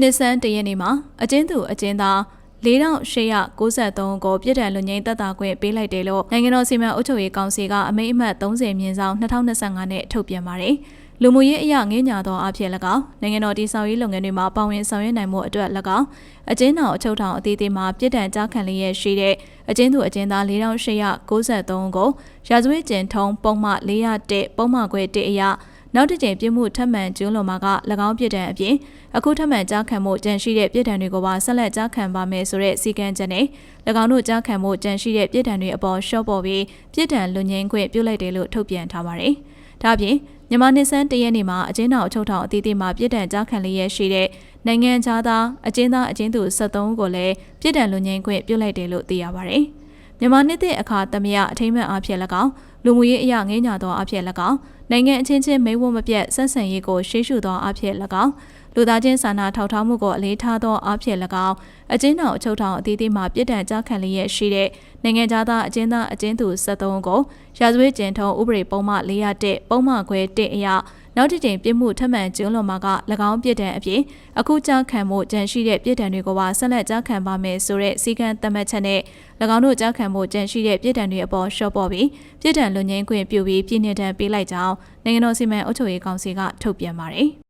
နှစ်ဆန်းတရက်နေ့မှာအကျဉ်းသူအကျဉ်းသား4893ကိုပြည်ထံလူငိမ့်တပ်တာခွင့်ပေးလိုက်တယ်လို့နိုင်ငံတော်စီမံအုပ်ချုပ်ရေးကောင်စီကအမိန့်အမှတ်30မြင်းဆောင်2025နဲ့ထုတ်ပြန်ပါတယ်။လူမှုရေးအရာငင်းညာသောအဖြစ်၎င်းနိုင်ငံတော်တည်ဆောက်ရေးလုပ်ငန်းတွေမှာပါဝင်ဆောင်ရွက်နိုင်မှုအတွက်၎င်းအကျဉ်းထောင်အချုပ်ထောင်အသီးသီးမှာပြည်ထံကြားခံလျက်ရှိတဲ့အကျဉ်းသူအကျဉ်းသား4893ကိုရာဇဝတ်ကျင့်ထုံးပုံမှ401ပုံမှခွဲ1အရာ နောက်တစ်ကြိမ်ပြစ်မှုထပ်မံကျူးလွန်မှာက၎င်းပြစ်ဒဏ်အပြင်အခုထပ်မံကြားခံမှုကြန့်ရှိတဲ့ပြစ်ဒဏ်တွေကိုပါဆက်လက်ကြားခံပါမယ်ဆိုတဲ့စီကံချက်နဲ့၎င်းတို့ကြားခံမှုကြန့်ရှိတဲ့ပြစ်ဒဏ်တွေအပေါ်ရှော့ပေါ်ပြီးပြစ်ဒဏ်လွန်ငင်းခွင့်ပြုလိုက်တယ်လို့ထုတ်ပြန်ထားပါတယ်။ဒါ့အပြင်မြန်မာနှစ်ဆန်းတရက်နေ့မှာအကျဉ်းထောင်အချုပ်ထောင်အသီးသီးမှာပြစ်ဒဏ်ကြားခံလျက်ရှိတဲ့နိုင်ငံခြားသားအကျဉ်းသားအကျဉ်းသူ73ဦးကိုလည်းပြစ်ဒဏ်လွန်ငင်းခွင့်ပြုလိုက်တယ်လို့သိရပါတယ်။ မြန်မာနှစ်သစ်အခါသမယအထိမ့်မှန်အဖြစ်၎င်းလူမှုရေးအရာငင်းညာသောအဖြစ်၎င်းနိုင်ငံအချင်းချင်းမိဝတ်မပြတ်ဆက်ဆံရေးကိုရှေ့ရှုသောအဖြစ်၎င်းလူသားချင်းစာနာထောက်ထားမှုကိုအလေးထားသောအဖြစ်၎င်းအကျဉ်းထောင်အချုပ်ထောင်အသီးသီးမှပြစ်ဒဏ်ကြားခံလျက်ရှိတဲ့နိုင်ငံသားသားအကျဉ်းသားအကျဉ်းသူ73ကိုရာဇဝတ်ကျင့်ထုံးဥပဒေပုံမှ401ပုံမှခွဲ1အရ နောက်တစ်ကြိမ်ပြစ်မှုထပ်မံကျူးလွန်မှာက၎င်းပြစ်ဒဏ်အပြင်အခုကြားခံမှုကြံရှိတဲ့ပြစ်ဒဏ်တွေကိုပါဆက်လက်ကြားခံပါမယ်ဆိုတဲ့စည်းကမ်းသတ်မှတ်ချက်နဲ့၎င်းတို့ကြားခံမှုကြံရှိတဲ့ပြစ်ဒဏ်တွေအပေါ်ရှော့ပေါ်ပြီးပြစ်ဒဏ်လွန်ငင်းခွင့်ပြုပြီးပြည်내တံပေးလိုက်ကြောင်းနိုင်ငံတော်စီမံအုပ်ချုပ်ရေးကောင်စီကထုတ်ပြန်ပါတယ်။